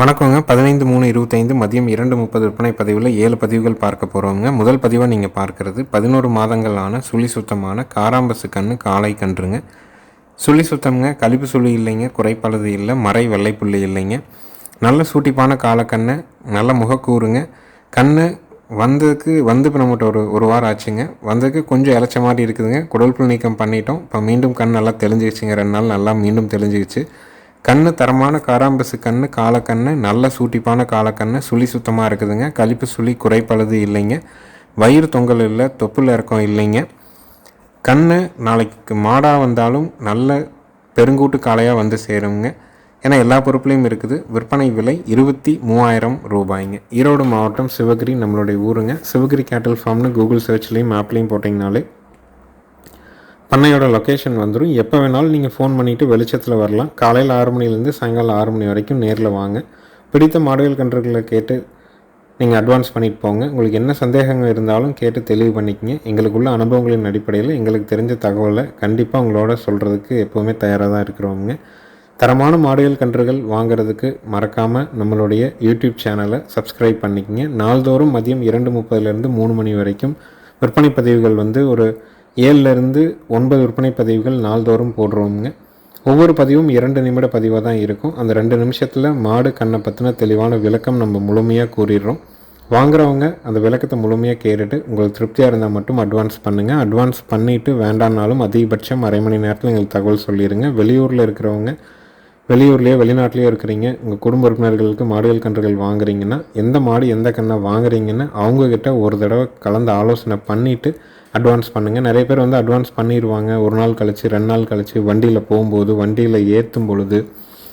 வணக்கங்க. பதினைந்து மூணு இருபத்தைந்து மதியம் இரண்டு முப்பது விற்பனை பதிவில் ஏழு பதிவுகள் பார்க்க போகிறோங்க முதல் பதிவாக நீங்கள் பார்க்கறது பதினோரு மாதங்களான சுழி சுத்தமான காராம்பசு கன்று காளை கன்றுங்க. சுழி சுத்தம்ங்க கழிப்பு சுழி இல்லைங்க குறைப்பழுது இல்லை மறை வெள்ளைப்புள்ளி இல்லைங்க. நல்ல சூட்டிப்பான காலக்கண்ணை நல்ல முகக்கூறுங்க. கண்ணு வந்ததுக்கு வந்து இப்போ நம்மகிட்ட ஒரு ஒரு வாரம் ஆச்சுங்க. வந்ததுக்கு கொஞ்சம் இளைச்ச மாதிரி இருக்குதுங்க. குடல் புல் நீக்கம் பண்ணிட்டோம். இப்போ மீண்டும் கண் நல்லா தெளிஞ்சிருச்சுங்க. ரெண்டு நாள் நல்லா மீண்டும் தெளிஞ்சிருச்சு. கண்ணு தரமான காராம்பசு கண்ணு காலக்கண்ணு நல்ல சூட்டிப்பான காலக்கண்ணு சுழி சுத்தமாக இருக்குதுங்க. கழிப்பு சுழி குறைப்பழுது இல்லைங்க. வயிறு தொங்கல் இல்லை தொப்புள் இறக்கம் இல்லைங்க. கண்ணு நாளைக்கு மாடாக வந்தாலும் நல்ல பெருங்கூட்டு காளையாக வந்து சேருங்க. ஏன்னா எல்லா பொருட்களையும் இருக்குது. விற்பனை விலை இருபத்தி மூவாயிரம் ரூபாய்ங்க. ஈரோடு மாவட்டம் சிவகிரி நம்மளுடைய ஊருங்க. சிவகிரி கேட்டல் ஃபார்ம்னு கூகுள் சர்ச்லேயும் ஆப்லேயும் போட்டிங்கனாலே பண்ணையோட லொக்கேஷன் வந்துடும் எப்போ வேணாலும் நீங்கள் ஃபோன் பண்ணிவிட்டு வெளிச்சத்தில் வரலாம். காலையில் ஆறு மணிலேருந்து சாயங்காலம் ஆறு மணி வரைக்கும் நேரில் வாங்க. பிடித்த மாடுகள் கன்றுகளை கேட்டு நீங்கள் அட்வான்ஸ் பண்ணிட்டு போங்க. உங்களுக்கு என்ன சந்தேகங்கள் இருந்தாலும் கேட்டு தெளிவு பண்ணிக்கங்க. எங்களுக்குள்ள அனுபவங்களின் அடிப்படையில் எங்களுக்கு தெரிஞ்ச தகவலை கண்டிப்பாக உங்களோட சொல்கிறதுக்கு எப்போவுமே தயாராக தான் இருக்கிறோங்க தரமான மாடுகள் கன்றுகள் வாங்குறதுக்கு மறக்காமல் நம்மளுடைய யூடியூப் சேனலை சப்ஸ்கிரைப் பண்ணிக்கங்க. நாள்தோறும் மதியம் இரண்டு முப்பதுலேருந்து மூணு மணி வரைக்கும் விற்பனை பதிவுகள் வந்து ஒரு ஏழுலேருந்து ஒன்பது விற்பனை பதிவுகள் நாள்தோறும் போடுறோமுங்க. ஒவ்வொரு பதிவும் இரண்டு நிமிட பதிவாக தான் இருக்கும். அந்த ரெண்டு நிமிஷத்தில் மாடு கண்ணை பற்றின தெளிவான விளக்கம் நம்ம முழுமையாக கூறிடுறோம். வாங்குறவங்க அந்த விளக்கத்தை முழுமையாக கேட்டுட்டு உங்களுக்கு திருப்தியாக இருந்தால் மட்டும் அட்வான்ஸ் பண்ணுங்கள் அட்வான்ஸ் பண்ணிவிட்டு வேண்டாம்னாலும் அதிகபட்சம் அரை மணி நேரத்தில் எங்களுக்கு தகவல் சொல்லிடுங்க. வெளியூரில் இருக்கிறவங்க வெளியூர்லேயோ வெளிநாட்டிலேயோ இருக்கிறீங்க உங்கள் குடும்ப உறுப்பினர்களுக்கு மாடுகள் கன்றுகள் வாங்குறீங்கன்னா எந்த மாடு எந்த கண்ணை வாங்குறீங்கன்னு அவங்கக்கிட்ட ஒரு தடவை கலந்து ஆலோசனை பண்ணிவிட்டு அட்வான்ஸ் பண்ணுங்கள் நிறைய பேர் வந்து அட்வான்ஸ் பண்ணிடுவாங்க ஒரு நாள் கழித்து ரெண்டு நாள் கழித்து வண்டியில் போகும்போது வண்டியில் ஏற்றும் பொழுது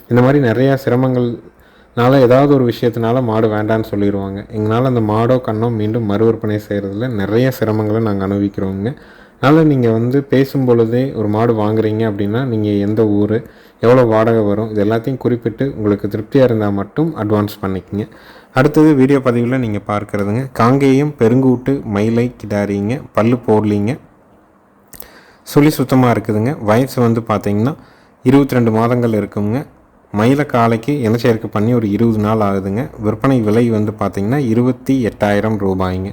இந்த மாதிரி நிறையா சிரமங்கள்னால ஏதாவது ஒரு விஷயத்தினால மாடு வேண்டான்னு சொல்லிடுவாங்க எங்களால் அந்த மாடோ கண்ணோ மீண்டும் மறு விற்பனை செய்கிறதுல நிறைய சிரமங்களை நாங்கள் அனுபவிக்கிறோங்க. அதனால் நீங்கள் வந்து பேசும் பொழுதே ஒரு மாடு வாங்குறீங்க அப்படின்னா நீங்கள் எந்த ஊர் எவ்வளோ வாடகை வரும் இது எல்லாத்தையும் குறிப்பிட்டு உங்களுக்கு திருப்தியாக இருந்தால் மட்டும் அட்வான்ஸ் பண்ணிக்கங்க. அடுத்தது வீடியோ பதிவில் நீங்கள் பார்க்குறதுங்க. காங்கேயம் பெருங்கூட்டு மயிலை கிடாரிங்க பல்லு போடலிங்க சுழி சுத்தமாக இருக்குதுங்க. வயசு வந்து பார்த்திங்கன்னா இருபத்தி ரெண்டு மாதங்கள் இருக்குங்க. மயில காலைக்கு இனச்சேர்க்கை பண்ணி ஒரு இருபது நாள் ஆகுதுங்க. விற்பனை விலை வந்து பார்த்திங்கன்னா இருபத்தி எட்டாயிரம் ரூபாய்ங்க.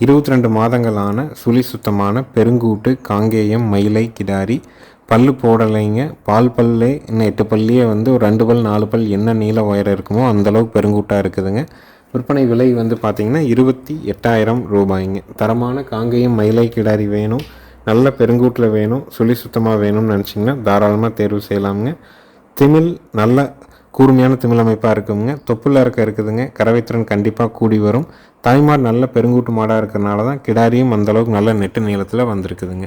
இருபத்தி ரெண்டு மாதங்களான சுழி சுத்தமான பெருங்கூட்டு காங்கேயம் மயிலை கிடாரி பல்லு போடலைங்க. பால் பல்லே இன்னும் எட்டு பல்லியே வந்து ஒரு ரெண்டு பல் நாலு பல் என்ன நீள உயரம் இருக்குமோ அந்தளவுக்கு பெருங்கூட்டாக இருக்குதுங்க. விற்பனை விலை வந்து பார்த்திங்கன்னா இருபத்தி எட்டாயிரம் ரூபாய்ங்க. தரமான காங்கேயம் மயிலை கிடாரி வேணும். நல்ல பெருங்கூட்டில் வேணும். சுழி சுத்தமாக வேணும்னு நினச்சிங்கன்னா தாராளமாக தேர்வு செய்யலாமுங்க. திமிழ் நல்ல கூர்மையான திமிழ் அமைப்பாக இருக்குங்க. தொப்புல இருக்க இருக்குதுங்க. கறவைத்திறன் கண்டிப்பாக கூடி வரும். தாய்மார் நல்ல பெருங்கூட்டு மாடாக இருக்கிறனால தான் கிடாரியும் அந்தளவுக்கு நல்ல நெட்டு நீளத்தில் வந்திருக்குதுங்க.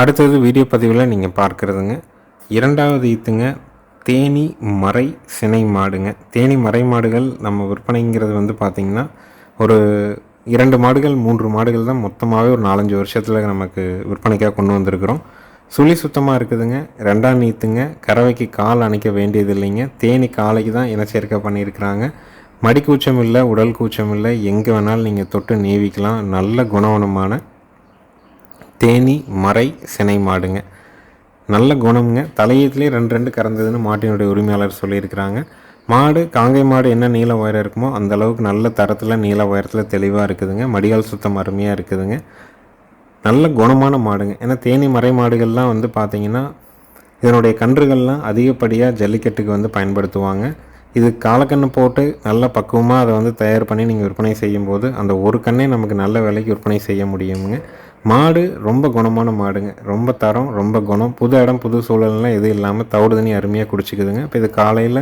அடுத்தது வீடியோ பதிவில் நீங்கள் பார்க்குறதுங்க. இரண்டாவது ஈத்துங்க தேனி மறை சினை மாடுங்க. தேனி மறை மாடுகள் நம்ம விற்பனைங்கிறது வந்து பார்த்திங்கன்னா ஒரு இரண்டு மாடுகள் மூன்று மாடுகள் தான் மொத்தமாகவே ஒரு நாலஞ்சு வருஷத்தில் நமக்கு விற்பனைக்காக கொண்டு வந்திருக்கிறோம். சுழி சுத்தமாக இருக்குதுங்க. ரெண்டாம் நீத்துங்க கறவைக்கு கால் அணைக்க வேண்டியது இல்லைங்க தேனி காலைக்கு தான் இனச்சேர்க்கை பண்ணியிருக்கிறாங்க. மடி கூச்சம் இல்லை உடல் கூச்சம் இல்லை எங்கே வேணாலும் நீங்கள் தொட்டு நீவிக்கலாம். நல்ல குணவனமான தேனி மறை சினை மாடுங்க. நல்ல குணம்ங்க. தலையீத்துலேயே ரெண்டு ரெண்டு கறந்ததுன்னு மாட்டினுடைய உரிமையாளர் சொல்லியிருக்கிறாங்க. மாடு காங்கை மாடு என்ன நீள உயரம் இருக்குமோ அந்த அளவுக்கு நல்ல தரத்தில் நீள உயரத்தில் தெளிவாக இருக்குதுங்க. மடியால் சுத்தம் அருமையாக இருக்குதுங்க. நல்ல குணமான மாடுங்க. ஏன்னா தேனி மறை மாடுகள்லாம் வந்து பார்த்திங்கன்னா இதனுடைய கன்றுகள்லாம் அதிகப்படியாக ஜல்லிக்கட்டுக்கு வந்து பயன்படுத்துவாங்க. இது காலக்கண்ணு போட்டு நல்ல பக்குவமாக அதை வந்து தயார் பண்ணி நீங்கள் விற்பனை செய்யும்போது அந்த ஒரு கண்ணே நமக்கு நல்ல விலைக்கு விற்பனை செய்ய முடியுங்க. மாடு ரொம்ப குணமான மாடுங்க. ரொம்ப தரம் ரொம்ப குணம். புது இடம் புது சூழல்லாம் எதுவும் இல்லாமல் தவிடு தண்ணி அருமையாக குடிச்சிக்குதுங்க. இப்போ இது காலையில்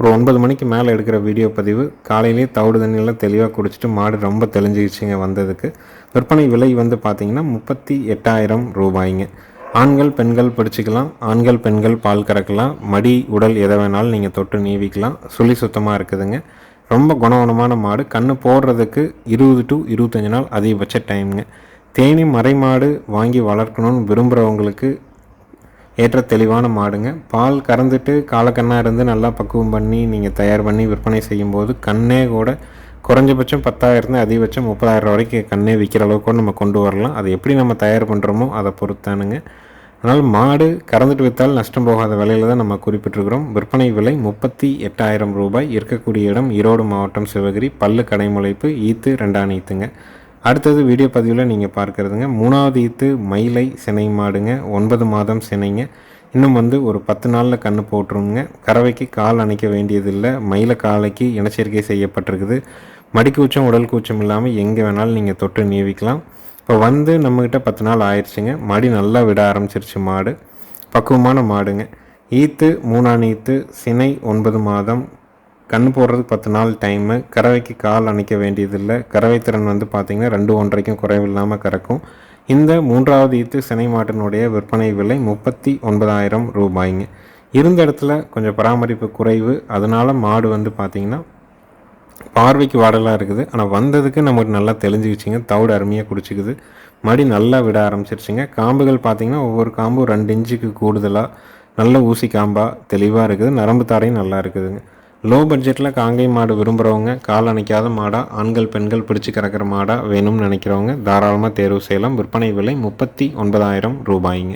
ஒரு ஒன்பது மணிக்கு மேலே எடுக்கிற வீடியோ பதிவு. காலையிலேயே தவிடு தண்ணியெல்லாம் தெளிவாக குடிச்சிட்டு மாடு ரொம்ப தெளிஞ்சிக்கிச்சுங்க வந்ததுக்கு. விற்பனை விலை வந்து பார்த்திங்கன்னா முப்பத்தி எட்டாயிரம் ரூபாய்ங்க. ஆண்கள் பெண்கள் பிடிச்சிக்கலாம். ஆண்கள் பெண்கள் பால் கறக்கலாம். மடி உடல் எதை வேணாலும் நீங்கள் தொட்டு நீவிக்கலாம். சுழி சுத்தமாக இருக்குதுங்க. ரொம்ப குணகுணமான மாடு. கண்ணு போடுறதுக்கு இருபது டு இருபத்தஞ்சி நாள் அதிகபட்ச டைமுங்க. தேனி மறை மாடு வாங்கி வளர்க்கணும்னு விரும்புகிறவங்களுக்கு ஏற்ற தெளிவான மாடுங்க. பால் கறந்துட்டு காலக்கண்ணாக இருந்து நல்லா பக்குவம் பண்ணி நீங்கள் தயார் பண்ணி விற்பனை செய்யும்போது கண்ணே கூட குறைஞ்சபட்சம் பத்தாயிரத்து அதிகபட்சம் முப்பதாயிரம் வரைக்கும் கண்ணே விற்கிற அளவுக்கு கூட நம்ம கொண்டு வரலாம். அதை எப்படி நம்ம தயார் பண்ணுறோமோ அதை பொறுத்தானுங்க. அதனால் மாடு கறந்துட்டு விற்றால் நஷ்டம் போகாத விலையில் தான் நம்ம குறிப்பிட்டிருக்கிறோம். விற்பனை விலை முப்பத்தி எட்டாயிரம் ரூபாய். இருக்கக்கூடிய இடம் ஈரோடு மாவட்டம் சிவகிரி. பல்லு கடைமுளைப்பு ஈத்து ரெண்டாணி ஈத்துங்க அடுத்தது வீடியோ பதிவில் நீங்கள் பார்க்குறதுங்க. மூணாவது ஈத்து மயிலை சினை மாடுங்க ஒன்பது மாதம் சினைங்க. இன்னும் வந்து ஒரு பத்து நாளில் கன்று போட்டுருங்க. கறவைக்கு கால் அணைக்க வேண்டியதில்லை. மயில காலைக்கு இனச்சேர்க்கை செய்யப்பட்டிருக்குது. மடிக்கூச்சம் உடல் கூச்சம் இல்லாமல் எங்கே வேணாலும் நீங்கள் தொட்டு நீவிக்கலாம். இப்போ வந்து நம்மக்கிட்ட பத்து நாள் ஆயிடுச்சுங்க. மடி நல்லா விட ஆரம்பிச்சிருச்சு மாடு. பக்குவமான மாடுங்க. ஈத்து மூணாம் ஈத்து சினை ஒன்பது மாதம் கண் போடுறதுக்கு பத்து நாள் டைமு கறவைக்கு கால் அணைக்க வேண்டியதில்லை. கறவை திறன் வந்து பார்த்திங்கன்னா ரெண்டு ஒன்றரைக்கும் குறைவில்லாமல் கறக்கும். இந்த மூன்றாவது ஈத்து சினை மாட்டினுடைய விற்பனை விலை முப்பத்தி ஒன்பதாயிரம் ரூபாய்ங்க. இருந்த இடத்துல கொஞ்சம் பராமரிப்பு குறைவு. அதனால் மாடு வந்து பார்த்திங்கன்னா பார்வைக்கு வாடலாக இருக்குது. ஆனால் வந்ததுக்கு நமக்கு நல்லா தெளிஞ்சுக்கிச்சிங்க. தவிடு அருமையாக குடிச்சிக்குது. மடி நல்லா விட ஆரம்பிச்சிருச்சுங்க. காம்புகள் பார்த்திங்கன்னா ஒவ்வொரு காம்பும் ரெண்டு இன்ச்சுக்கு கூடுதலாக நல்ல ஊசி காம்பாக தெளிவாக இருக்குது. நரம்பு தாரையும் நல்லா இருக்குதுங்க. லோ பட்ஜெட்டில் காங்கை மாடு விரும்புகிறவங்க கால் அணைக்காத மாடாக ஆண்கள் பெண்கள் பிடிச்சி கறக்கிற மாடாக வேணும்னு நினைக்கிறவங்க தாராளமாக தேர்வு செய்யலாம். விற்பனை விலை முப்பத்தி ஒன்பதாயிரம் ரூபாய்ங்க.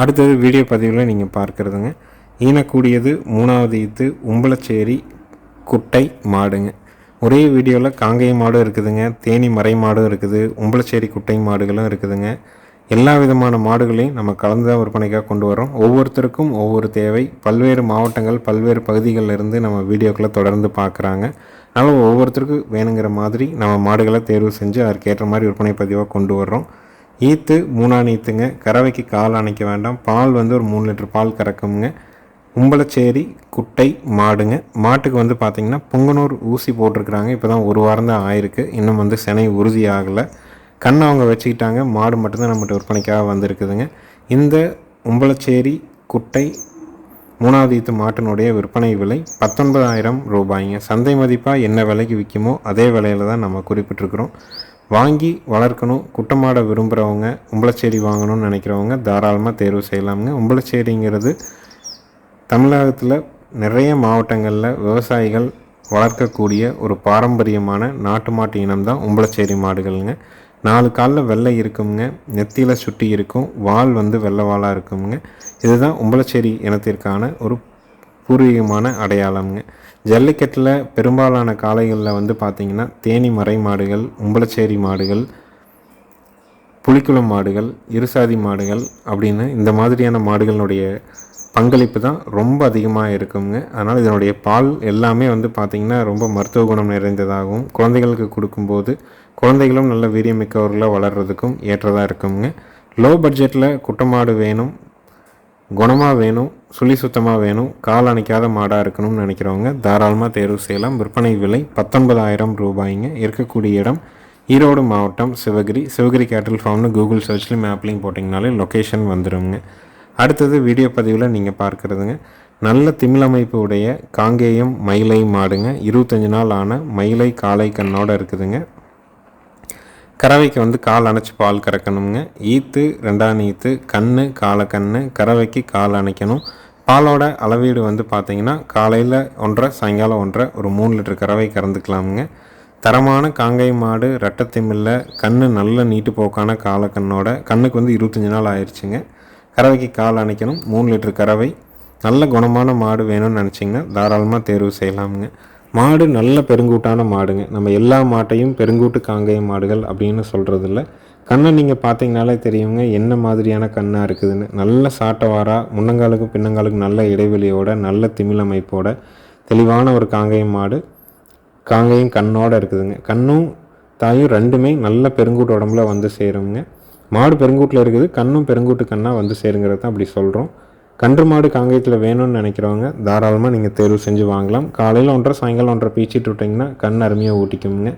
அடுத்தது வீடியோ பதிவில் நீங்கள் பார்க்குறதுங்க. ஈனக்கூடியது மூணாவது ஈத்து உம்பளச்சேரி குட்டை மாடுங்க. ஒரே வீடியோவில் காங்கேய மாடும் இருக்குதுங்க தேனி மறை மாடும் இருக்குது உம்பளச்சேரி குட்டை மாடுகளும் இருக்குதுங்க. எல்லா விதமான மாடுகளையும் நம்ம கலந்து தான் விற்பனைக்காக கொண்டு வரோம் ஒவ்வொருத்தருக்கும் ஒவ்வொரு தேவை. பல்வேறு மாவட்டங்கள் பல்வேறு பகுதிகளில் இருந்து நம்ம வீடியோக்களை தொடர்ந்து பார்க்குறாங்க. அதனால் ஒவ்வொருத்தருக்கும் வேணுங்கிற மாதிரி நம்ம மாடுகளை தேர்வு செஞ்சு அதற்கேற்ற மாதிரி விற்பனை பதிவாக கொண்டு வர்றோம். ஈத்து மூணாம் ஈத்துங்க. கறவைக்கு கால் அணைக்க வேண்டாம். பால் வந்து ஒரு மூணு லிட்டர் பால் கறக்குங்க உம்பளச்சேரி குட்டை மாடுங்க. மாட்டுக்கு வந்து பார்த்திங்கன்னா பொங்கனூர் ஊசி போட்டிருக்கிறாங்க. இப்போ தான் ஒரு வாரம் தான் ஆயிருக்கு. இன்னும் வந்து சினை உறுதி ஆகலை. கண் அவங்க வச்சுக்கிட்டாங்க. மாடு மட்டும்தான் நம்மகிட்ட விற்பனைக்காக வந்திருக்குதுங்க. இந்த உம்பளச்சேரி குட்டை மூணாவது ஈத்து மாட்டினுடைய விற்பனை விலை பத்தொன்பதாயிரம் ரூபாய்ங்க. சந்தை மதிப்பாக என்ன விலைக்கு விற்குமோ அதே விலையில் தான் நம்ம குறிப்பிட்டிருக்கிறோம். வாங்கி வளர்க்கணும் குட்டமாட விரும்புகிறவங்க உம்பளச்சேரி வாங்கணும்னு நினைக்கிறவங்க தாராளமாக தேர்வு செய்யலாமுங்க. உம்பளச்சேரிங்கிறது தமிழகத்தில் நிறைய மாவட்டங்களில் விவசாயிகள் வளர்க்கக்கூடிய ஒரு பாரம்பரியமான நாட்டு மாட்டு இனம் தான் உம்பளச்சேரி மாடுகள்ங்க. நாலு காலில் வெள்ளை இருக்குங்க நெத்தியில் சுட்டி இருக்கும் வால் வந்து வெள்ளை வாலாக இருக்குங்க இதுதான் உம்பளச்சேரி இனத்திற்கான ஒரு பூர்வீகமான அடையாளம்ங்க. ஜல்லிக்கட்டில் பெரும்பாலான காளைகளில் வந்து பார்த்திங்கன்னா தேனி மறை மாடுகள் உம்பளச்சேரி மாடுகள் புலிக்குளம் மாடுகள் இருசாதி மாடுகள் அப்படின்னு இந்த மாதிரியான மாடுகளுடைய பங்களிப்பு தான் ரொம்ப அதிகமாக இருக்குங்க. அதனால் இதனுடைய பால் எல்லாமே வந்து பார்த்திங்கன்னா ரொம்ப மருத்துவ குணம் நிறைந்ததாகவும் குழந்தைகளுக்கு கொடுக்கும்போது குழந்தைகளும் நல்ல வீரியமிக்கவர்களாக வளர்கிறதுக்கும் ஏற்றதாக இருக்குங்க. லோ பட்ஜெட்டில் குட்டமாடு வேணும் குணமாக வேணும் சுழி சுத்தமாக வேணும் கால் அணைக்காத மாடாக இருக்கணும்னு நினைக்கிறவங்க தாராளமாக தேர்வு செய்யலாம். விற்பனை விலை பத்தொன்பதாயிரம் ரூபாய்ங்க. இருக்கக்கூடிய இடம் ஈரோடு மாவட்டம் சிவகிரி. சிவகிரி கேட்டல் ஃபார்ம்னு கூகுள் சர்ச்லையும் மேப்லேயும் போட்டிங்கனாலே லொக்கேஷன் வந்துடுங்க அடுத்தது வீடியோ பதிவில் நீங்கள் பார்க்குறதுங்க. நல்ல திமிழமைப்பு உடைய காங்கேயம் மயிலை மாடுங்க. இருபத்தஞ்சி நாள் ஆன மயிலை காளை கண்ணோடு இருக்குதுங்க. கறவைக்கு வந்து கால் அணைச்சி பால் கறக்கணுங்க. ஈத்து ரெண்டாம் ஈத்து கண்ணு காலை கண்ணு கறவைக்கு கால் அணைக்கணும். பாலோட அளவீடு வந்து பார்த்திங்கன்னா காலையில் ஒன்றரை சாயங்காலம் ஒன்றரை ஒரு மூணு லிட்டர் கறவை கறந்துக்கலாமுங்க. தரமான காங்கை மாடு ரெட்டத்திமில்ல கண்ணு நல்ல நீட்டு போக்கான காலக்கண்ணோட கண்ணுக்கு வந்து இருபத்தஞ்சி நாள் ஆயிடுச்சுங்க கறவைக்கு கால் அணைக்கணும் மூணு லிட்டர் கறவை. நல்ல குணமான மாடு வேணும்னு நினச்சிங்கன்னா தாராளமாக தேர்வு செய்யலாமுங்க. மாடு நல்ல பெருங்கூட்டான மாடுங்க. நம்ம எல்லா மாட்டையும் பெருங்கூட்டு காங்கேய மாடுகள் அப்படின்னு சொல்கிறதில்ல கண்ணை நீங்கள் பார்த்தீங்கனாலே தெரியுங்க என்ன மாதிரியான கண்ணாக இருக்குதுன்னு. நல்ல சாட்டவாராக முன்னங்காலுக்கும் பின்னங்காலுக்கும் நல்ல இடைவெளியோட நல்ல திமிழமைப்போட தெளிவான ஒரு காங்கேயம் மாடு காங்கேயம் கண்ணோடு இருக்குதுங்க. கண்ணும் தாயும் ரெண்டுமே நல்ல பெருங்கூட்டு உடம்புல வந்து சேருங்க. மாடு பெருங்கூட்டில் இருக்குது கண்ணும் பெருங்கூட்டு கண்ணாக வந்து சேருங்கிறது தான் அப்படி சொல்கிறோம் கன்று மாடு காங்கேயத்தில் வேணும்னு நினைக்கிறவங்க தாராளமாக நீங்கள் தேர்வு செஞ்சு வாங்கலாம். காலையில் ஒன்றரை சாயங்காலம் ஒன்றரை பீச்சிட்டு விட்டிங்கன்னா கண் அருமையாக ஊட்டிக்குங்க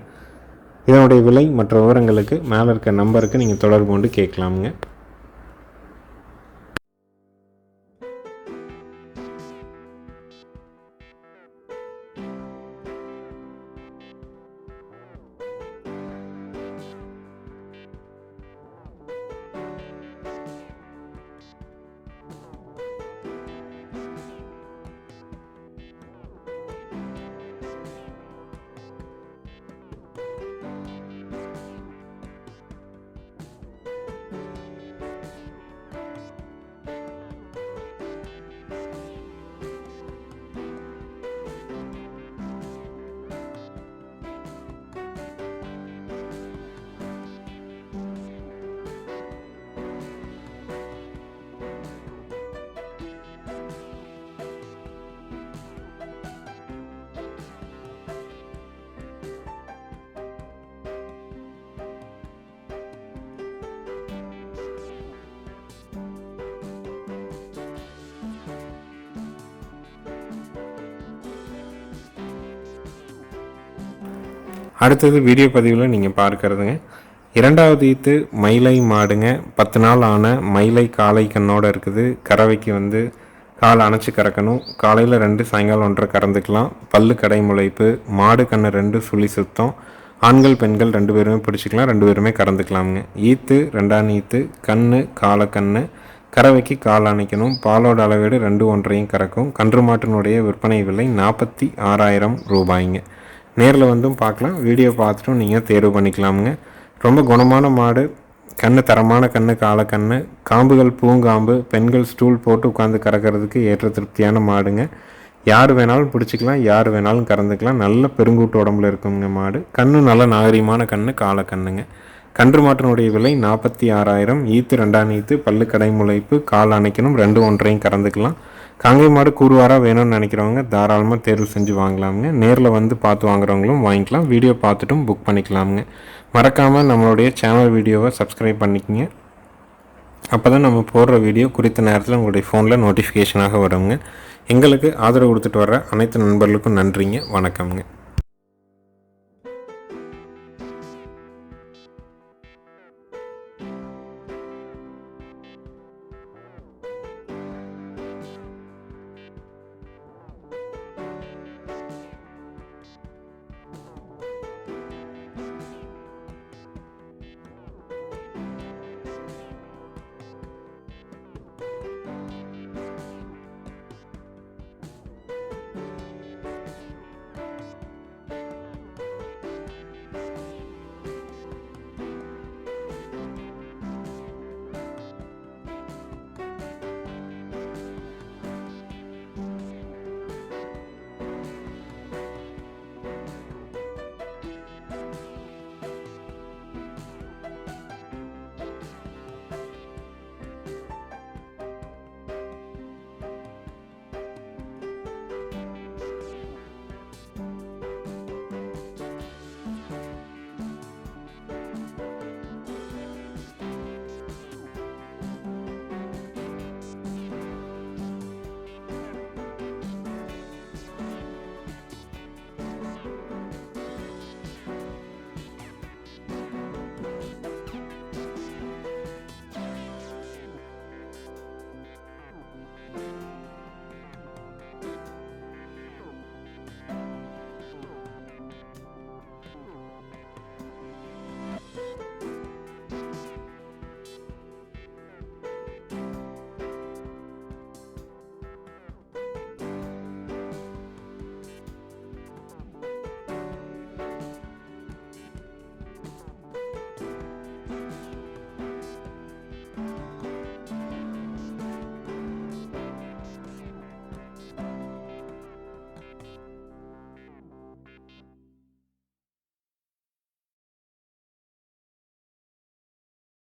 இதனுடைய விலை மற்ற விவரங்களுக்கு மேலே இருக்க நம்பருக்கு நீங்கள் தொடர்பு கொண்டு கேட்கலாமுங்க. அடுத்தது வீடியோ பதிவில் நீங்கள் பார்க்குறதுங்க. இரண்டாவது ஈத்து மயிலை மாடுங்க. பத்து நாள் ஆன மயிலை காலை கண்ணோடு இருக்குது. கறவைக்கு வந்து கால் அணைச்சி கறக்கணும். காலையில் ரெண்டு சாயங்காலம் ஒன்றரை கறந்துக்கலாம். பல்லு கடை முளைப்பு. மாடு கண்ணு ரெண்டு சுழி சுத்தம். ஆண்கள் பெண்கள் ரெண்டு பேருமே பிடிச்சிக்கலாம். ரெண்டு பேருமே கறந்துக்கலாமுங்க. ஈத்து ரெண்டாம் ஈத்து கண்ணு காலக்கண்ணு கறவைக்கு கால் அணைக்கணும். பாலோட அளவீடு ரெண்டு ஒன்றையும் கறக்கும். கன்று மாட்டினுடைய விற்பனை விலை நாற்பத்தி ஆறாயிரம் ரூபாய்ங்க. நேரில் வந்தும் பார்க்கலாம். வீடியோ பார்த்துட்டும் நீங்கள் தேர்வு பண்ணிக்கலாமுங்க. ரொம்ப குணமான மாடு. கண்ணு தரமான கண்ணு காலக்கண்ணு காம்புகள் பூங்காம்பு பெண்கள் ஸ்டூல் போட்டு உட்காந்து கறக்கிறதுக்கு ஏற்ற திருப்தியான மாடுங்க. யார் வேணாலும் பிடிச்சிக்கலாம் யார் வேணாலும் கறந்துக்கலாம். நல்ல பெருங்கூட்டு உடம்புல இருக்குங்க மாடு. கண்ணு நல்ல நாகரிகமான கண்ணு காலக்கண்ணுங்க கன்று மாட்டினுடைய விலை நாற்பத்தி ஆறாயிரம். ஈத்து ரெண்டாம் ஈத்து பல்லு கடை முளைப்பு கால் அணைக்கணும் ரெண்டு ஒன்றையும் கறந்துக்கலாம். காங்கை மாடு கூறுவாராக வேணும்னு நினைக்கிறவங்க தாராளமாக தேர்வு செஞ்சு வாங்கலாமுங்க. நேரில் வந்து பார்த்து வாங்குறவங்களும் வாங்கிக்கலாம். வீடியோ பார்த்துட்டும் புக் பண்ணிக்கலாமுங்க. மறக்காமல் நம்மளுடைய சேனல் வீடியோவை சப்ஸ்கிரைப் பண்ணிக்கோங்க. அப்போ தான் நம்ம போடுற வீடியோ குறித்த நேரத்தில் உங்களுடைய ஃபோனில் நோட்டிஃபிகேஷனாக வருங்க. எங்களுக்கு ஆதரவு கொடுத்துட்டு வர அனைத்து நண்பர்களுக்கும் நன்றிங்க. வணக்கம்ங்க.